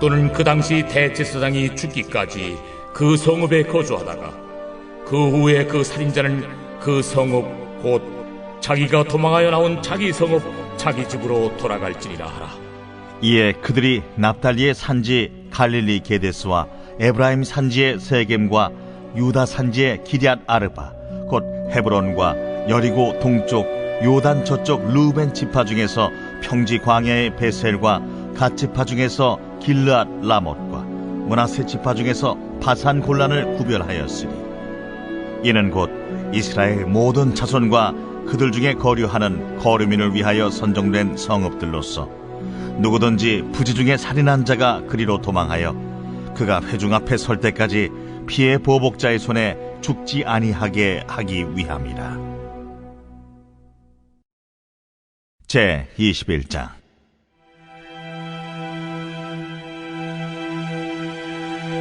또는 그 당시 대제사장이 죽기까지 그 성읍에 거주하다가 그 후에 그 살인자는 그 성읍 곧 자기가 도망하여 나온 자기 성읍 자기 집으로 돌아갈지니라 하라. 이에 그들이 납달리의 산지 갈릴리 게데스와 에브라임 산지의 세겜과 유다 산지의 기럇 아르바 곧 헤브론과 여리고 동쪽 요단 저쪽 루벤 지파 중에서 평지 광야의 베셀과 갓 지파 중에서 길르앗 라못과 문하세 지파 중에서 바산 골란을 구별하였으니 이는 곧 이스라엘 모든 자손과 그들 중에 거류하는 거류민을 위하여 선정된 성읍들로서 누구든지 부지 중에 살인한 자가 그리로 도망하여 그가 회중 앞에 설 때까지 피해 보복자의 손에 죽지 아니하게 하기 위함이라. 제 21장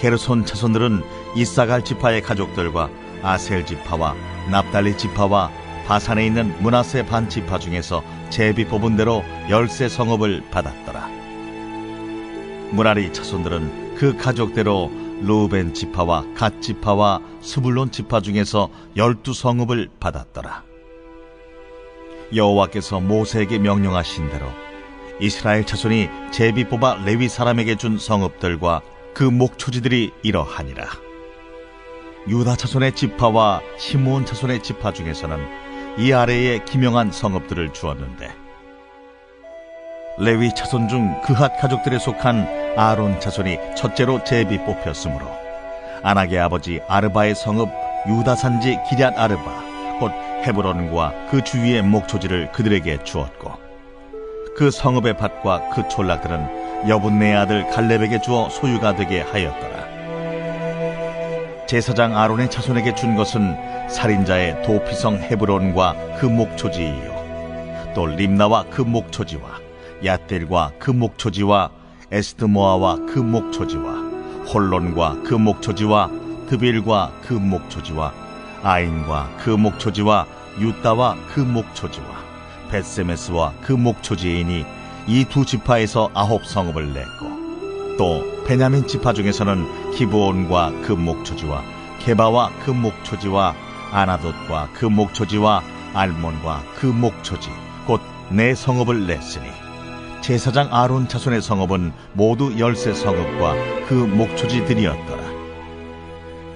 게르손 자손들은 이사갈 지파의 가족들과 아셀 지파와 납달리 지파와 바산에 있는 문하세 반 지파 중에서 제비 뽑은 대로 열세 성읍을 받았더라. 무라리 자손들은 그 가족대로 루벤 지파와 갓 지파와 스불론 지파 중에서 열두 성읍을 받았더라. 여호와께서 모세에게 명령하신 대로 이스라엘 자손이 제비 뽑아 레위 사람에게 준 성읍들과 그 목초지들이 이러하니라. 유다 자손의 지파와 시므온 자손의 지파 중에서는 이 아래에 기명한 성읍들을 주었는데 레위 자손 중 그핫 가족들에 속한 아론 자손이 첫째로 제비 뽑혔으므로 아낙의 아버지 아르바의 성읍 유다 산지 기럇 아르바 곧 헤브론과 그 주위의 목초지를 그들에게 주었고 그 성읍의 밭과 그 촌락들은 여분네의 아들 갈렙에게 주어 소유가 되게 하였더라. 제사장 아론의 자손에게 준 것은 살인자의 도피성 헤브론과 그 목초지이요 또 림나와 그 목초지와 야델과 그 목초지와 에스드모아와 그 목초지와 홀론과 그 목초지와 드빌과 그 목초지와 아인과 그 목초지와 유다와 그 목초지와 베세메스와 그 목초지이니 이 두 지파에서 아홉 성읍을 냈고 또 베냐민 지파 중에서는 기브온과 그 목초지와 게바와 그 목초지와 아나돗과 그 목초지와 알몬과 그 목초지 곧 네 성읍을 냈으니 제사장 아론 자손의 성읍은 모두 열세 성읍과 그 목초지들이었더라.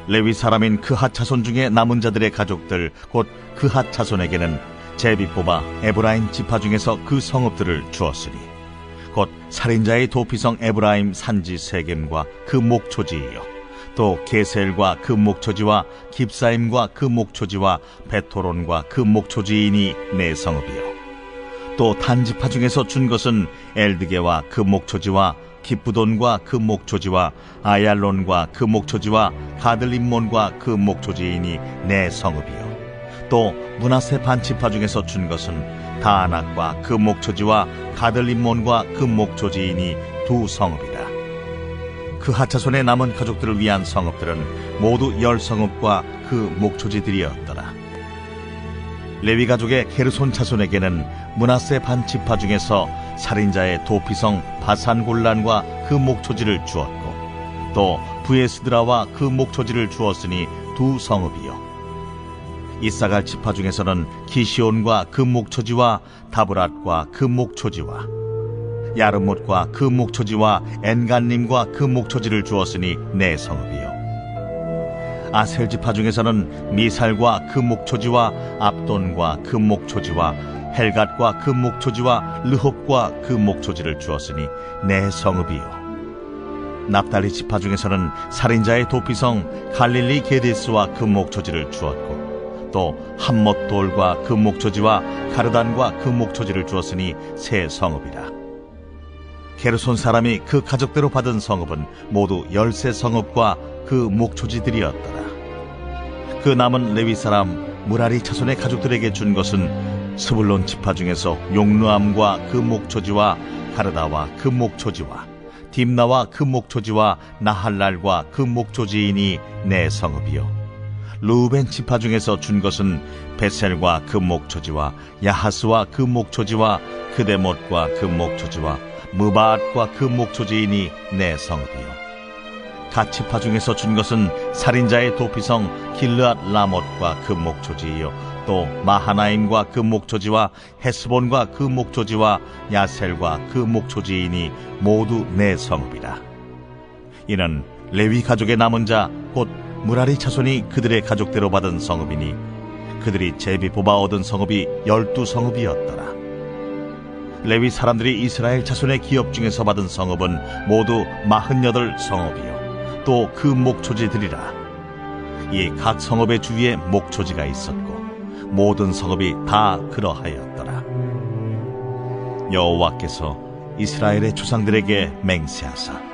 레위 사람인 그핫 자손 중에 남은 자들의 가족들 곧 그핫 자손에게는 제비 뽑아 에브라임 지파 중에서 그 성읍들을 주었으니 곧 살인자의 도피성 에브라임 산지 세겜과 그 목초지이요. 또 게셀과 그 목초지와 깁사임과 그 목초지와 베토론과 그 목초지인이 내 성읍이요. 또 단지파 중에서 준 것은 엘드게와 그 목초지와 기쁘돈과 그 목초지와 아얄론과 그 목초지와 가들림몬과 그 목초지인이 내 성읍이요 또 문하세 반지파 중에서 준 것은 다안악과 그 목초지와 가들림몬과 그 목초지인이 두 성읍이라. 그 하차손에 남은 가족들을 위한 성읍들은 모두 열 성읍과 그 목초지들이었더라. 레위 가족의 게르손 자손에게는 문하세 반지파 중에서 살인자의 도피성 바산골란과 그 목초지를 주었고 또 부에스드라와 그 목초지를 주었으니 두 성읍이요 이사갈 지파 중에서는 기시온과 그 목초지와 다브랏과 그 목초지와 야르못과 그 목초지와 엔간님과 그 목초지를 주었으니 내 성읍이요. 아셀 지파 중에서는 미살과 그 목초지와 압돈과 그 목초지와 헬갓과 그 목초지와 르홉과 그 목초지를 주었으니 내 성읍이요. 납달리 지파 중에서는 살인자의 도피성 갈릴리 게데스와 그 목초지를 주었고 또 함못돌과 그 목초지와 가르단과 그 목초지를 주었으니 새 성읍이라. 게르손 사람이 그 가족대로 받은 성읍은 모두 열세 성읍과 그 목초지들이었더라. 그 남은 레위 사람 무라리 자손의 가족들에게 준 것은 스불론 지파 중에서 용루암과 그 목초지와 가르다와 그 목초지와 딥나와 그 목초지와 나할랄과 그 목초지이니 내 성읍이요 루벤 지파 중에서 준 것은 베셀과 그 목초지와 야하스와 그 목초지와 그데못과 그 목초지와 무바앗과 그 목초지이니 내 성읍이요. 가치파 중에서 준 것은 살인자의 도피성 길르앗 라못과 그 목초지이요. 또 마하나임과 그 목초지와 헤스본과 그 목초지와 야셀과 그 목초지이니 모두 내 성읍이라. 이는 레위 가족의 남은 자곧 무라리 자손이 그들의 가족대로 받은 성읍이니 그들이 제비 뽑아 얻은 성읍이 열두 성읍이었더라. 레위 사람들이 이스라엘 자손의 기업 중에서 받은 성읍은 모두 마흔여덟 성읍이요. 또 그 목초지들이라. 이 각 성읍의 주위에 목초지가 있었고 모든 성읍이 다 그러하였더라. 여호와께서 이스라엘의 조상들에게 맹세하사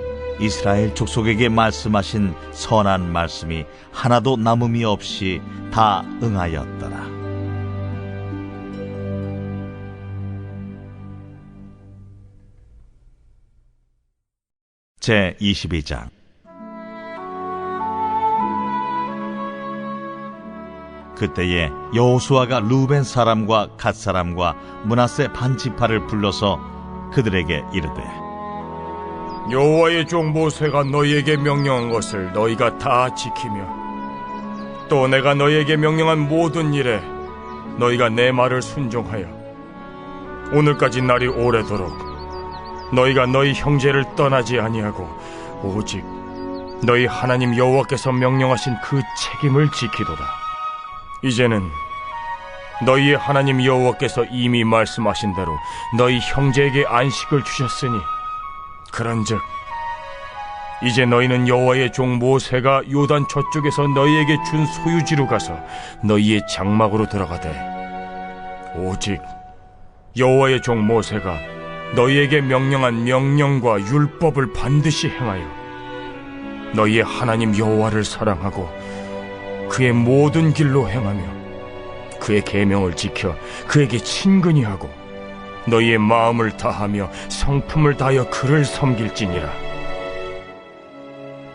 이스라엘 족속에게 말씀하신 선한 말씀이 하나도 남음이 없이 다 응하였더라. 제 22장. 그때에 여호수아가 루벤 사람과 갓 사람과 문하세 반지파를 불러서 그들에게 이르되 여호와의 종 모세가 너희에게 명령한 것을 너희가 다 지키며 또 내가 너희에게 명령한 모든 일에 너희가 내 말을 순종하여 오늘까지 날이 오래도록 너희가 너희 형제를 떠나지 아니하고 오직 너희 하나님 여호와께서 명령하신 그 책임을 지키도다. 이제는 너희의 하나님 여호와께서 이미 말씀하신 대로 너희 형제에게 안식을 주셨으니 그런즉 이제 너희는 여호와의 종 모세가 요단 저쪽에서 너희에게 준 소유지로 가서 너희의 장막으로 들어가되 오직 여호와의 종 모세가 너희에게 명령한 명령과 율법을 반드시 행하여 너희의 하나님 여호와를 사랑하고 그의 모든 길로 행하며 그의 계명을 지켜 그에게 친근히 하고 너희의 마음을 다하며 성품을 다하여 그를 섬길지니라.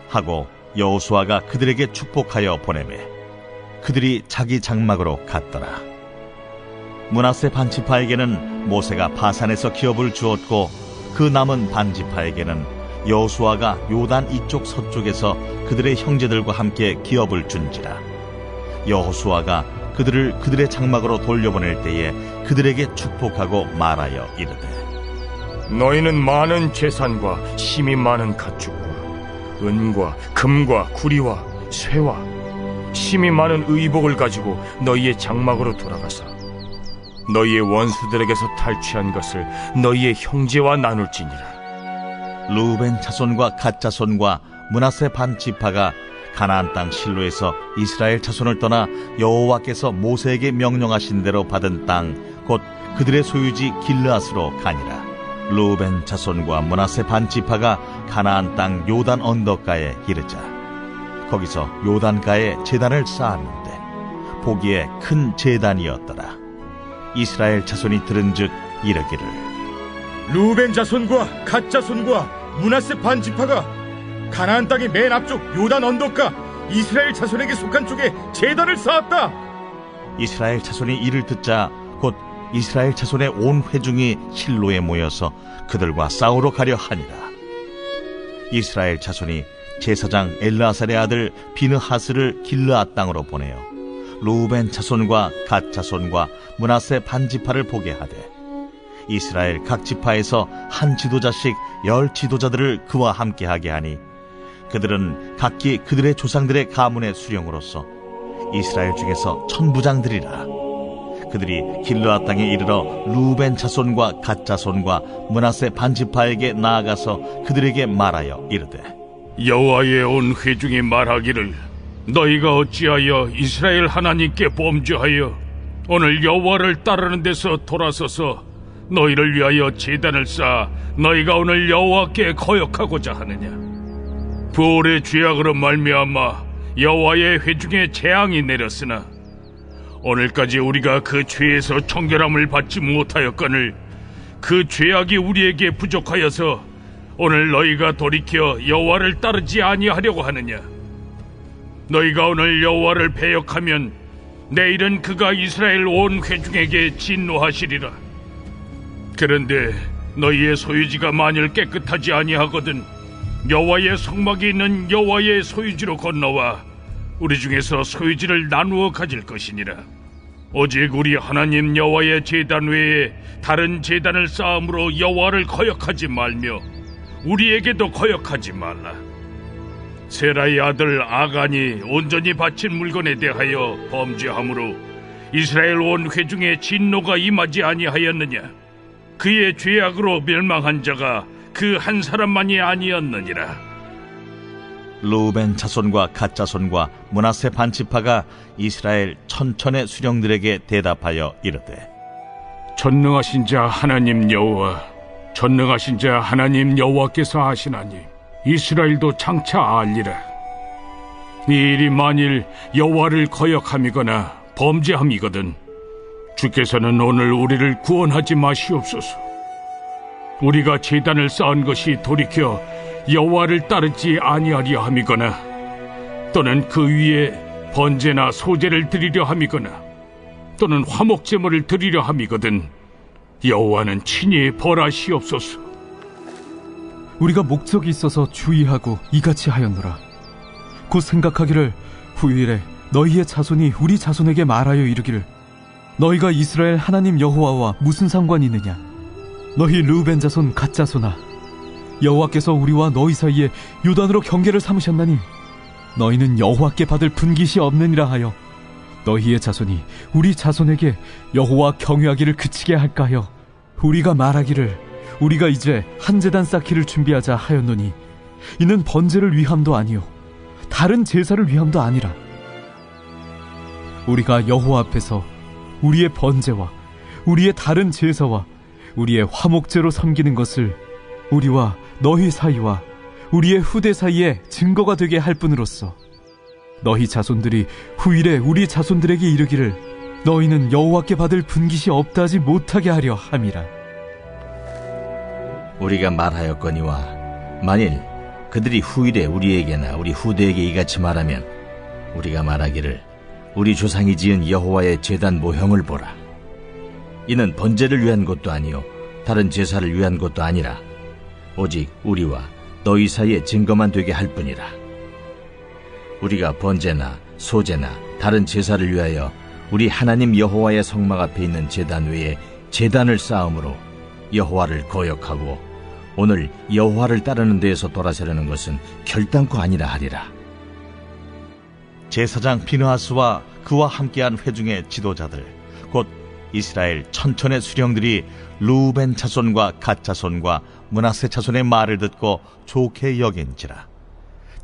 하고 여호수아가 그들에게 축복하여 보내매 그들이 자기 장막으로 갔더라. 문하세 반지파에게는 모세가 바산에서 기업을 주었고 그 남은 반지파에게는 여호수아가 요단 이쪽 서쪽에서 그들의 형제들과 함께 기업을 준지라. 여호수아가 그들을 그들의 장막으로 돌려보낼 때에 그들에게 축복하고 말하여 이르되 너희는 많은 재산과 힘이 많은 가축과 은과 금과 구리와 쇠와 힘이 많은 의복을 가지고 너희의 장막으로 돌아가서 너희의 원수들에게서 탈취한 것을 너희의 형제와 나눌지니라. 루벤 자손과 갓 자손과 문하세 반 지파가 가나안 땅 실로에서 이스라엘 자손을 떠나 여호와께서 모세에게 명령하신 대로 받은 땅 곧 그들의 소유지 길르앗으로 가니라. 루벤 자손과 문하세 반 지파가 가나안 땅 요단 언덕가에 이르자. 거기서 요단가에 제단을 쌓았는데 보기에 큰 제단이었더라. 이스라엘 자손이 들은즉 이르기를. 루벤 자손과 갓 자손과 문하세 반 지파가 가나안 땅의 맨 앞쪽 요단 언덕가 이스라엘 자손에게 속한 쪽에 제단을 쌓았다. 이스라엘 자손이 이를 듣자 곧 이스라엘 자손의 온 회중이 실로에 모여서 그들과 싸우러 가려 하니라. 이스라엘 자손이 제사장 엘라살의 아들 비느하스를 길르앗 땅으로 보내어 루벤 자손과 갓 자손과 문하세 반지파를 보게 하되 이스라엘 각 지파에서 한 지도자씩 열 지도자들을 그와 함께하게 하니 그들은 각기 그들의 조상들의 가문의 수령으로서 이스라엘 중에서 천부장들이라 그들이 길르앗 땅에 이르러 루벤 자손과 갓 자손과 문하세 반지파에게 나아가서 그들에게 말하여 이르되 여호와의 온 회중이 말하기를 너희가 어찌하여 이스라엘 하나님께 범죄하여 오늘 여호와를 따르는 데서 돌아서서 너희를 위하여 제단을 쌓아 너희가 오늘 여호와께 거역하고자 하느냐? 부올의 죄악으로 말미암아 여호와의 회중에 재앙이 내렸으나 오늘까지 우리가 그 죄에서 청결함을 받지 못하였거늘 그 죄악이 우리에게 부족하여서 오늘 너희가 돌이켜 여호와를 따르지 아니하려고 하느냐? 너희가 오늘 여호와를 배역하면 내일은 그가 이스라엘 온 회중에게 진노하시리라. 그런데 너희의 소유지가 만일 깨끗하지 아니하거든 여호와의 성막이 있는 여호와의 소유지로 건너와 우리 중에서 소유지를 나누어 가질 것이니라. 오직 우리 하나님 여호와의 제단 외에 다른 제단을 쌓음으로 여호와를 거역하지 말며 우리에게도 거역하지 말라. 세라의 아들 아간이 온전히 바친 물건에 대하여 범죄함으로 이스라엘 온 회중에 진노가 임하지 아니하였느냐? 그의 죄악으로 멸망한 자가 그 한 사람만이 아니었느니라. 루벤 자손과 갓 자손과 문하세 반지파가 이스라엘 천천의 수령들에게 대답하여 이르되 전능하신 자 하나님 여호와 전능하신 자 하나님 여호와께서 하시나니 이스라엘도 장차 알리라. 이 일이 만일 여호와를 거역함이거나 범죄함이거든 주께서는 오늘 우리를 구원하지 마시옵소서. 우리가 제단을 쌓은 것이 돌이켜 여호와를 따르지 아니하려 함이거나 또는 그 위에 번제나 소제를 드리려 함이거나 또는 화목 제물을 드리려 함이거든 여호와는 친히 벌하시옵소서. 우리가 목적이 있어서 주의하고 이같이 하였노라. 곧 생각하기를 후일에 너희의 자손이 우리 자손에게 말하여 이르기를 너희가 이스라엘 하나님 여호와와 무슨 상관이 있느냐? 너희 르우벤 자손 갓 자손아 여호와께서 우리와 너희 사이에 요단으로 경계를 삼으셨나니 너희는 여호와께 받을 분깃이 없느니라 하여 너희의 자손이 우리 자손에게 여호와 경외하기를 그치게 할까 하여 우리가 말하기를 우리가 이제 한 제단 쌓기를 준비하자 하였노니 이는 번제를 위함도 아니요 다른 제사를 위함도 아니라 우리가 여호와 앞에서 우리의 번제와 우리의 다른 제사와 우리의 화목제로 섬기는 것을 우리와 너희 사이와 우리의 후대 사이에 증거가 되게 할 뿐으로써 너희 자손들이 후일에 우리 자손들에게 이르기를 너희는 여호와께 받을 분깃이 없다지 못하게 하려 함이라. 우리가 말하였거니와 만일 그들이 후일에 우리에게나 우리 후대에게 이같이 말하면 우리가 말하기를 우리 조상이 지은 여호와의 제단 모형을 보라. 이는 번제를 위한 것도 아니요 다른 제사를 위한 것도 아니라 오직 우리와 너희 사이에 증거만 되게 할 뿐이라. 우리가 번제나 소제나 다른 제사를 위하여 우리 하나님 여호와의 성막 앞에 있는 제단 외에 제단을 쌓음으로 여호와를 거역하고 오늘 여호와를 따르는 데에서 돌아서려는 것은 결단코 아니라 하리라. 제사장 비느하스와 그와 함께한 회중의 지도자들 곧 이스라엘 천천의 수령들이 루벤 자손과 갓 자손과 문하세 자손의 말을 듣고 좋게 여긴지라.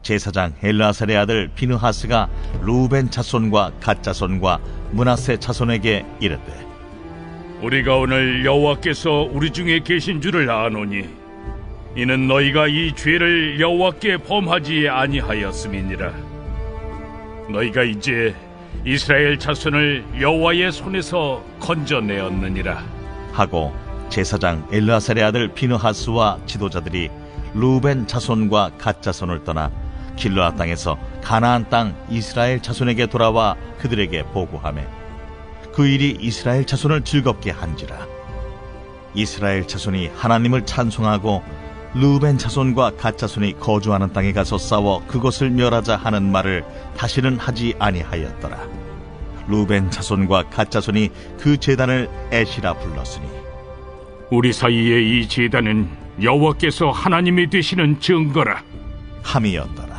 제사장 엘라살의 아들 비느하스가 루벤 자손과 갓 자손과 문하세 자손에게 이르되 우리가 오늘 여호와께서 우리 중에 계신 줄을 아노니 이는 너희가 이 죄를 여호와께 범하지 아니하였음이니라. 너희가 이제 이스라엘 자손을 여호와의 손에서 건져내었느니라. 하고 제사장 엘라살의 아들 비느하스와 지도자들이 루벤 자손과 갓 자손을 떠나 길르앗 땅에서 가나안 땅 이스라엘 자손에게 돌아와 그들에게 보고하매 그 일이 이스라엘 자손을 즐겁게 한지라. 이스라엘 자손이 하나님을 찬송하고 루벤 자손과 갓 자손이 거주하는 땅에 가서 싸워 그것을 멸하자 하는 말을 다시는 하지 아니하였더라. 루벤 자손과 갓 자손이 그 제단을 에시라 불렀으니 우리 사이의 이 제단은 여호와께서 하나님이 되시는 증거라 함이었더라.